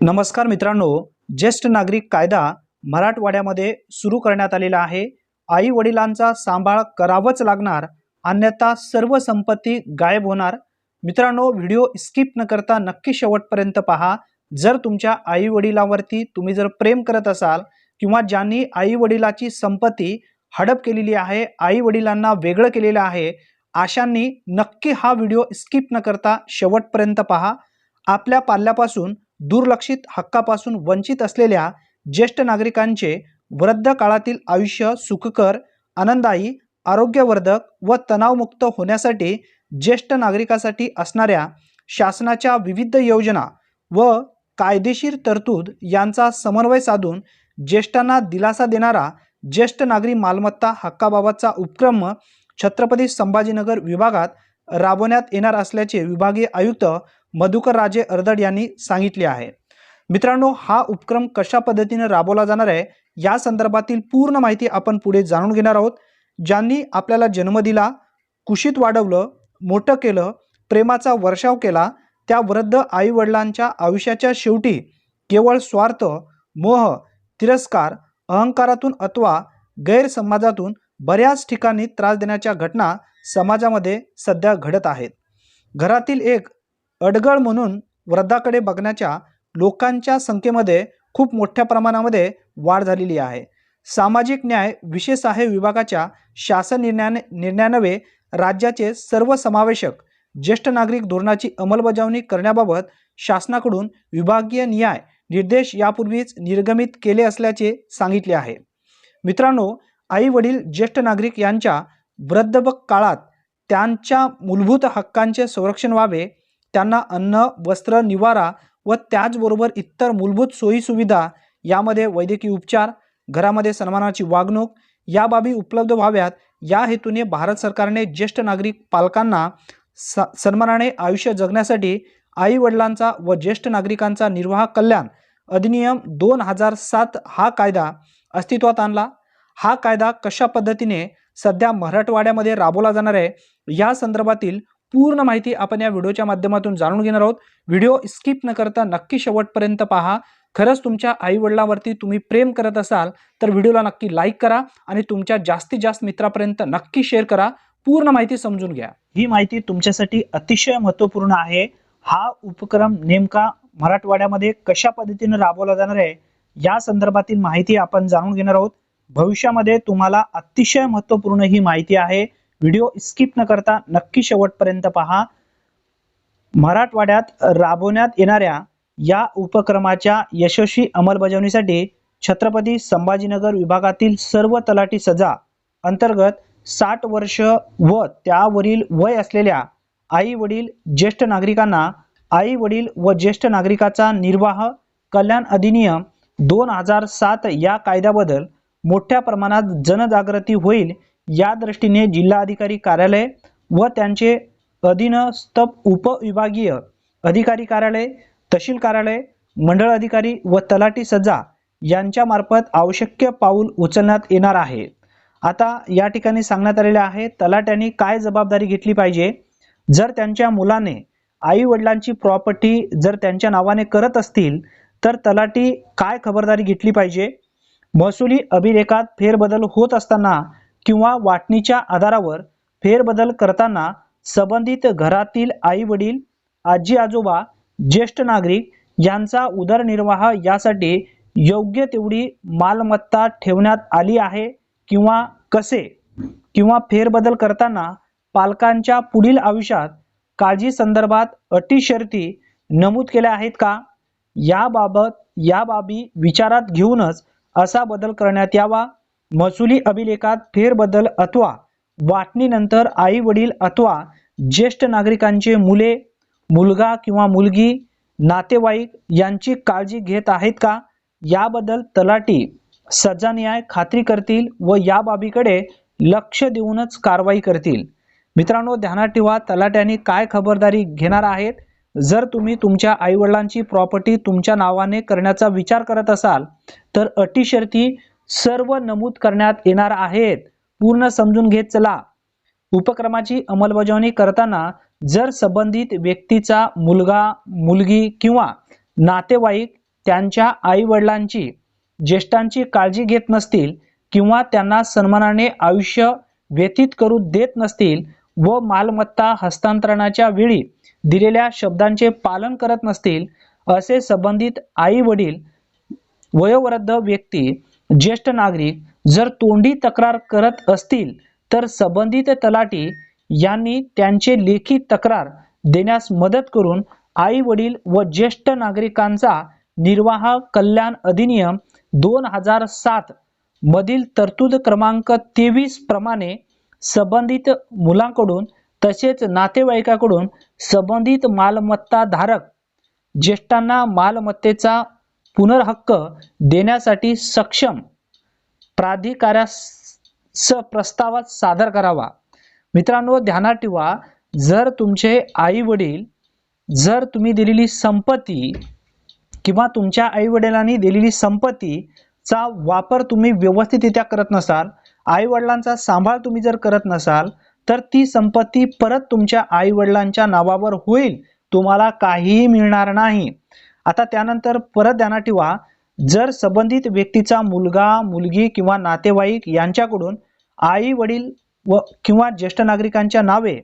नमस्कार मित्रांनो ज्येष्ठ नागरिक कायदा मराठवाड्यामध्ये सुरू करण्यात आलेला आहे. आई वडिलांचा सांभाळ करावंच लागणार अन्यथा सर्व संपत्ती गायब होणार. मित्रांनो व्हिडिओ स्किप न करता नक्की शेवटपर्यंत पहा. जर तुमच्या आई वडिलांवरती तुम्ही जर प्रेम करत असाल किंवा ज्यांनी आई वडिलाची संपत्ती हडप केलेली आहे आई वडिलांना वेगळं केलेलं आहे अशांनी नक्की हा व्हिडिओ स्किप न करता शेवटपर्यंत पहा. आपल्या पाल्यापासून दुर्लक्षित हक्कापासून वंचित असलेल्या ज्येष्ठ नागरिकांचे वृद्ध काळातील आयुष्य सुखकर आनंददायी आरोग्यवर्धक व तणावमुक्त होण्यासाठी ज्येष्ठ नागरिकासाठी असणाऱ्या शासनाच्या विविध योजना व कायदेशीर तरतूद यांचा समन्वय साधून ज्येष्ठांना दिलासा देणारा ज्येष्ठ नागरी मालमत्ता हक्काबाबतचा उपक्रम छत्रपती संभाजीनगर विभागात राबवण्यात येणार असल्याचे विभागीय आयुक्त मधुकर राजे अर्दड यांनी सांगितले आहे. मित्रांनो हा उपक्रम कशा पद्धतीने राबवला जाणार आहे या संदर्भातील पूर्ण माहिती आपण पुढे जाणून घेणार आहोत. ज्यांनी आपल्याला जन्म दिला कुशीत वाढवलं मोठं केलं प्रेमाचा वर्षाव केला त्या वृद्ध आईवडिलांच्या आयुष्याच्या शेवटी केवळ स्वार्थ मोह तिरस्कार अहंकारातून अथवा गैरसमाजातून बऱ्याच ठिकाणी त्रास देण्याच्या घटना समाजामध्ये सध्या घडत आहेत. घरातील एक अडगळ म्हणून वृद्धाकडे बघण्याच्या लोकांच्या संख्येमध्ये खूप मोठ्या प्रमाणामध्ये वाढ झालेली आहे. सामाजिक न्याय विशेष सहाय्य विभागाच्या शासन निर्णयाने निर्णयानवे राज्याचे सर्व समावेशक ज्येष्ठ नागरिक धोरणाची अंमलबजावणी करण्याबाबत शासनाकडून विभागीय न्याय निर्देश यापूर्वीच निर्गमित केले असल्याचे सांगितले आहे. मित्रांनो आई वडील ज्येष्ठ नागरिक यांच्या वृद्धबक काळात त्यांच्या मूलभूत हक्कांचे संरक्षण व्हावे त्यांना अन्न वस्त्र निवारा व त्याचबरोबर इतर मूलभूत सोयीसुविधा यामध्ये वैद्यकीय उपचार घरामध्ये सन्मानाची वागणूक या बाबी उपलब्ध व्हाव्यात. या हेतूने भारत सरकारने ज्येष्ठ नागरिक पालकांना स सन्मानाने आयुष्य जगण्यासाठी आईवडिलांचा व ज्येष्ठ नागरिकांचा निर्वाह कल्याण अधिनियम दोन हजार सात हा कायदा अस्तित्वात आणला. हा कायदा कशा पद्धतीने सध्या मराठवाड्यामध्ये राबवला जाणार आहे? या संदर्भातील पूर्ण माहिती आपण या व्हिडिओच्या माध्यमातून जाणून घेणार आहोत. व्हिडिओ स्किप न करता नक्की शेवटपर्यंत पहा. खरंच तुमच्या आईवडिलावरती तुम्ही प्रेम करत असाल तर व्हिडिओला नक्की लाईक करा आणि तुमच्या जास्तीत जास्त मित्रापर्यंत नक्की शेअर करा. पूर्ण माहिती समजून घ्या. ही माहिती तुमच्यासाठी अतिशय महत्त्वपूर्ण आहे. हा उपक्रम नेमका मराठवाड्यामध्ये कशा पद्धतीने राबवला जाणार आहे या संदर्भातील माहिती आपण जाणून घेणार आहोत. भविष्यामध्ये तुम्हाला अतिशय महत्त्वपूर्ण ही माहिती आहे. व्हिडिओ स्किप न करता नक्की शेवटपर्यंत पहा. मराठवाड्यात राबवण्यात येणाऱ्या या उपक्रमाच्या यशस्वी अंमलबजावणीसाठी छत्रपती संभाजीनगर विभागातील सर्व तलाठी सजा अंतर्गत साठ वर्ष व त्यावरील वय असलेल्या आई वडील ज्येष्ठ नागरिकांना आई वडील व ज्येष्ठ नागरिकाचा निर्वाह कल्याण अधिनियम दोन हजार सात या कायद्याबद्दल मोठ्या प्रमाणात जनजागृती होईल या दृष्टीने जिल्हाधिकारी कार्यालय व त्यांचे अधीनस्थ उपविभागीय अधिकारी कार्यालय तहसील कार्यालय मंडळ अधिकारी व तलाठी सज्जा यांच्यामार्फत आवश्यक पाऊल उचलण्यात येणार आहे. आता या ठिकाणी सांगण्यात आलेले आहे तलाट्यांनी काय जबाबदारी घेतली पाहिजे? जर त्यांच्या मुलाने आई वडिलांची प्रॉपर्टी जर त्यांच्या नावाने करत असतील तर तलाठी काय खबरदारी घेतली पाहिजे? महसुली अभिलेखात फेरबदल होत असताना किंवा वाटणीच्या आधारावर फेरबदल करताना संबंधित घरातील आई वडील आजी आजोबा ज्येष्ठ नागरिक यांचा उदरनिर्वाह यासाठी योग्य तेवढी मालमत्ता ठेवण्यात आली आहे किंवा कसे? किंवा फेरबदल करताना पालकांच्या पुढील आयुष्यात काळजी संदर्भात अटी शर्ती नमूद केल्या आहेत का? याबाबत या बाबी विचारात घेऊनच असा बदल करण्यात यावा. महसुली अभिलेखात फेरबदल अथवा वाटणीनंतर आई वडील अथवा ज्येष्ठ नागरिकांचे मुले मुलगा किंवा मुलगी नातेवाईक यांची काळजी घेत आहेत का? याबद्दल तलाटी सज्जान्याय खात्री करतील व या बाबीकडे लक्ष देऊनच कारवाई करतील. मित्रांनो ध्यानात ठेवा तलाट्यांनी काय खबरदारी घेणार आहेत? जर तुम्ही तुमच्या आईवडिलांची प्रॉपर्टी तुमच्या नावाने करण्याचा विचार करत असाल तर अटी शर्ती सर्व नमूद करण्यात येणार आहेत. पूर्ण समजून घेत चला. उपक्रमाची अंमलबजावणी करताना जर संबंधित व्यक्तीचा मुलगा मुलगी किंवा नातेवाईक त्यांच्या आई वडिलांची ज्येष्ठांची काळजी घेत नसतील किंवा त्यांना सन्मानाने आयुष्य व्यतीत करू देत नसतील व मालमत्ता हस्तांतरणाच्या वेळी दिलेल्या शब्दांचे पालन करत नसतील असे संबंधित आई वडील वयोवृद्ध व्यक्ती ज्येष्ठ नागरिक जर तोंडी तक्रार करत असतील तर संबंधित तलाठी यांनी त्यांचे लेखी तक्रार देण्यास मदत करून आई वडील व ज्येष्ठ नागरिकांचा निर्वाह कल्याण अधिनियम दोन हजार सात मधील तरतूद क्रमांक तेवीस प्रमाणे संबंधित मुलांकडून तसेच नातेवाईकाकडून संबंधित मालमत्ता धारक ज्येष्ठांना मालमत्तेचा पुनर्हक्क देण्यासाठी सक्षम प्राधिकाऱ्यास प्रस्तावात सादर करावा. मित्रांनो ध्यानात ठेवा जर तुमचे आई वडील जर तुम्ही दिलेली संपत्ती किंवा तुमच्या आई वडिलांनी दिलेली संपत्तीचा वापर तुम्ही व्यवस्थितरित्या करत नसाल आई वडिलांचा सांभाळ तुम्ही जर करत नसाल तर ती संपत्ती परत तुमच्या आई वडिलांच्या नावावर होईल. तुम्हाला काहीही मिळणार नाही. आता त्यानंतर परत ध्यानात ठेवा. जर संबंधित व्यक्तीचा मुलगा मुलगी किंवा नातेवाईक यांच्याकडून आई वडील व किंवा ज्येष्ठ नागरिकांच्या नावे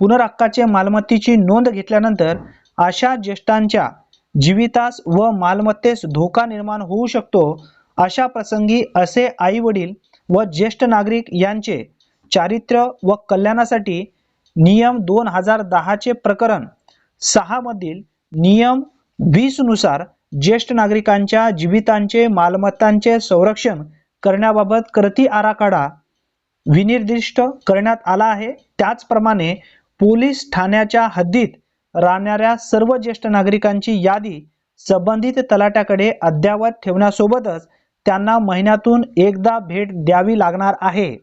पुनर्हक्काचे मालमत्तेची नोंद घेतल्यानंतर अशा ज्येष्ठांच्या जीवितास व मालमत्तेस धोका निर्माण होऊ शकतो अशा प्रसंगी असे आई वडील व ज्येष्ठ नागरिक यांचे चारित्र्य व कल्याणासाठी नियम दोन हजार दहाचे प्रकरण सहा मधील नियम वीसनुसार ज्येष्ठ नागरिकांच्या जीवितांचे मालमत्तांचे संरक्षण करण्याबाबत कृती आराखडा विनिर्दिष्ट करण्यात आला आहे. त्याचप्रमाणे पोलीस ठाण्याच्या हद्दीत राहणाऱ्या सर्व ज्येष्ठ नागरिकांची यादी संबंधित तलाट्याकडे अद्ययावत ठेवण्यासोबतच त्यांना महिन्यातून एकदा भेट द्यावी लागणार आहे.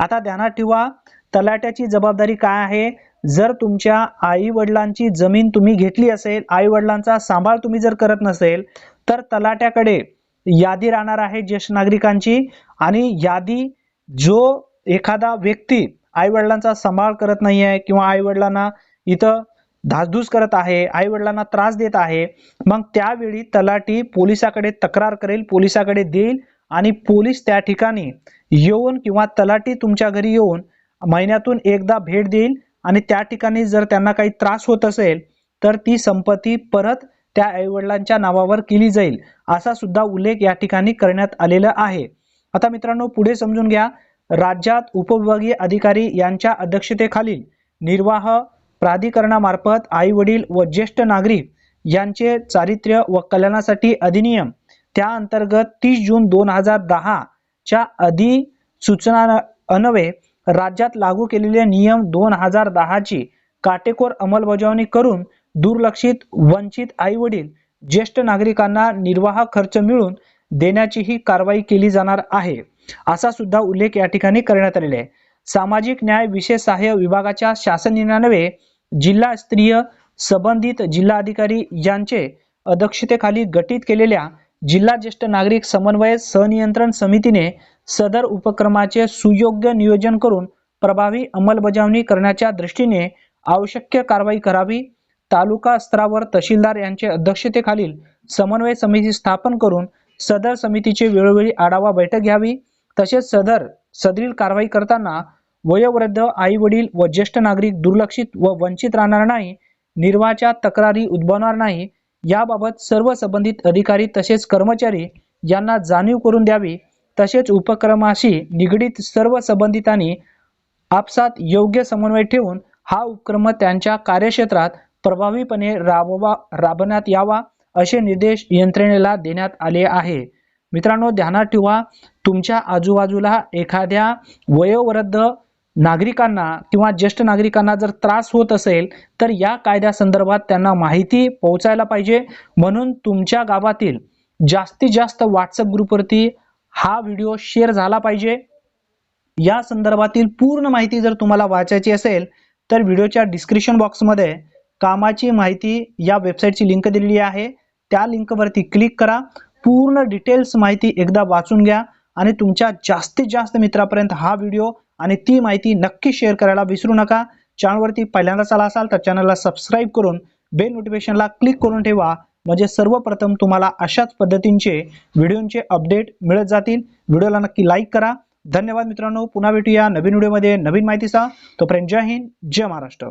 आता ध्यानात ठेवा तलाट्याची जबाबदारी काय आहे? जर तुमच्या आई वडिलांची जमीन तुम्ही घेतली असेल आई वडिलांचा सांभाळ तुम्ही जर करत नसेल तर तलाट्याकडे यादी राहणार आहे ज्येष्ठ नागरिकांची आणि यादी जो एखादा व्यक्ती आई वडिलांचा सांभाळ करत नाही आहे किंवा आई वडिलांना इथं धासधूस करत आहे आई वडिलांना त्रास देत आहे मग त्यावेळी तलाठी पोलिसाकडे तक्रार करेल पोलिसाकडे देईल आणि पोलीस त्या ठिकाणी येऊन किंवा तलाठी तुमच्या घरी येऊन महिन्यातून एकदा भेट देईल आणि त्या ठिकाणी जर त्यांना काही त्रास होत असेल तर ती संपत्ती परत त्या आईवडिलांच्या नावावर केली जाईल असा सुद्धा उल्लेख या ठिकाणी करण्यात आलेला आहे. आता मित्रांनो पुढे समजून घ्या. राज्यात उपविभागीय अधिकारी यांच्या अध्यक्षतेखालील निर्वाह प्राधिकरणामार्फत आई वडील व ज्येष्ठ नागरिक यांचे चारित्र्य व कल्याणासाठी अधिनियम त्या अंतर्गत तीस जून दोन हजार दहाच्या अधिसूचना अन्वये राज्यात लागू केलेले नियम दोन हजार दहाची काटेकोर अंमलबजावणी करून दुर्लक्षित वंचित आई वडील ज्येष्ठ नागरिकांना निर्वाह खर्च मिळून देण्याची ही कारवाई केली जाणार आहे असा सुद्धा उल्लेख या ठिकाणी करण्यात आलेला आहे. सामाजिक न्याय विशेष सहाय्य विभागाच्या शासन जिल्हा जिल्हास्तरीय संबंधित जिल्हाधिकारी यांचे अध्यक्षतेखाली गठीत केलेल्या जिल्हा ज्येष्ठ नागरिक समन्वय सनियंत्रण समितीने सदर उपक्रमाचे सुयोग्य नियोजन करून प्रभावी अंमलबजावणी करण्याच्या दृष्टीने आवश्यक कारवाई करावी. तालुका स्तरावर तहसीलदार यांच्या अध्यक्षतेखालील समन्वय समिती स्थापन करून सदर समितीचे वेळोवेळी आढावा बैठक घ्यावी. तसेच सदर सदरील कारवाई करताना वयोवृद्ध आई वडील व ज्येष्ठ नागरिक दुर्लक्षित व वंचित राहणार नाही. निर्वाहाच्या तक्रारी उद्भवणार नाही. याबाबत सर्व संबंधित अधिकारी तसेच कर्मचारी यांना जाणीव करून द्यावी तसेच उपक्रमाशी निगडीत सर्व संबंधितांनी आपसात योग्य समन्वय ठेवून हा उपक्रम त्यांच्या कार्यक्षेत्रात प्रभावीपणे राबवा राबवण्यात यावा असे निर्देश यंत्रणेला देण्यात आले आहे. मित्रांनो ध्यानात ठेवा तुमच्या आजूबाजूला एखाद्या वयोवृद्ध नागरिकांना किंवा ज्येष्ठ नागरिकांना जर त्रास होत असेल तर या कायद्यासंदर्भात त्यांना माहिती पोहोचायला पाहिजे. म्हणून तुमच्या गावातील जास्तीत जास्त व्हॉट्सअप ग्रुपवरती हा व्हिडिओ शेअर झाला पाहिजे. या संदर्भातील पूर्ण माहिती जर तुम्हाला वाचायची असेल तर व्हिडिओच्या डिस्क्रिप्शन बॉक्समध्ये कामाची माहिती या वेबसाईटची लिंक दिलेली आहे. त्या लिंकवरती क्लिक करा. पूर्ण डिटेल्स माहिती एकदा वाचून घ्या आणि तुमच्या जास्तीत जास्त मित्रापर्यंत हा व्हिडिओ आणि ती माहिती नक्की शेअर करायला विसरू नका. चॅनलवरती पहिल्यांदाच आला असाल तर चॅनलला सबस्क्राईब करून बेल नोटिफिकेशनला क्लिक करून ठेवा. म्हणजे सर्वप्रथम तुम्हाला अशाच पद्धतींचे व्हिडिओचे अपडेट मिळत जातील. व्हिडिओला नक्की लाईक करा. धन्यवाद मित्रांनो. पुन्हा भेटूया नवीन व्हिडिओमध्ये नवीन माहितीचा तोपर्यंत जय हिंद जय महाराष्ट्र.